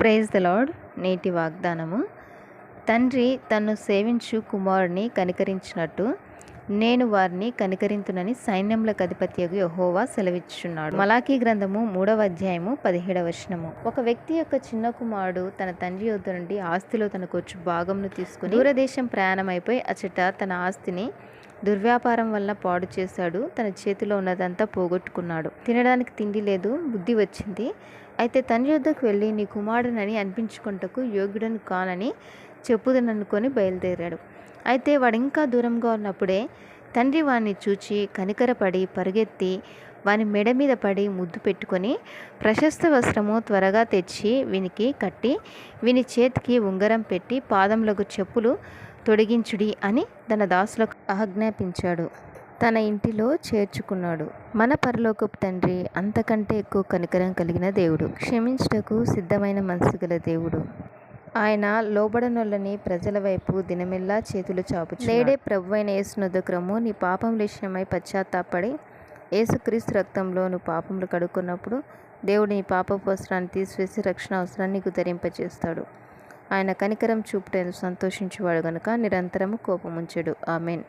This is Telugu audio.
ప్రైజ్ ద లార్డ్ నేటి వాగ్దానము. తండ్రి తన్ను సేవించు కుమారుని కనికరించినట్టు నేను వారిని కనికరింతునని సైన్యములకు అధిపతి యహోవా సెలవిచ్చున్నాడు మలాకీ గ్రంథము మూడవ అధ్యాయము పదిహేడవ వచనము. ఒక వ్యక్తి యొక్క చిన్న కుమారుడు తన తండ్రి యొద్ద నుండి ఆస్తిలో తనకు వచ్చు భాగంను తీసుకుని దూరదేశం ప్రయాణం అయిపోయి అచట తన ఆస్తిని దుర్వ్యాపారం వల్ల పాడు చేశాడు. తన చేతిలో ఉన్నదంతా పోగొట్టుకున్నాడు. తినడానికి తిండి లేదు బుద్ధి వచ్చింది. అయితే తండ్రి వద్దకు వెళ్ళి నీ కుమారుడనని అనిపించుకుంటకు యోగ్యుడను కానని చెప్పుదననుకొని బయలుదేరాడు. అయితే వాడు ఇంకా దూరంగా ఉన్నప్పుడే తండ్రి వాణ్ణి చూచి కనికరపడి పరుగెత్తి వాని మెడ మీద పడి ముద్దు పెట్టుకొని ప్రశస్త వస్త్రము త్వరగా తెచ్చి వీనికి కట్టి విని చేతికి ఉంగరం పెట్టి పాదములకు చెప్పులు తొడిగించుడి అని తన దాసులకు ఆజ్ఞాపించాడు. తన ఇంటిలో చేర్చుకున్నాడు. మన పరలోకపు తండ్రి అంతకంటే ఎక్కువ కనికరం కలిగిన దేవుడు. క్షమించుటకు సిద్ధమైన మనసు గల దేవుడు. ఆయన లోబడనొల్లని ప్రజల వైపు దినమెల్లా చేతులు చాపు నేడే ప్రభు అయిన యేసునొద్దక్రము నీ పాపం విషయమై పశ్చాత్తాపడి యేసుక్రీస్తు రక్తంలో నువ్వు పాపములు కడుక్కున్నప్పుడు దేవుడు నీ పాప అవసరాన్ని తీసివేసి రక్షణ అవసరాన్ని నీకు ధరింపచేస్తాడు ఆయన కనికరం చూపుటను సంతోషించువాడు గనుక నిరంతరము కోపముంచడు. ఆమెన్.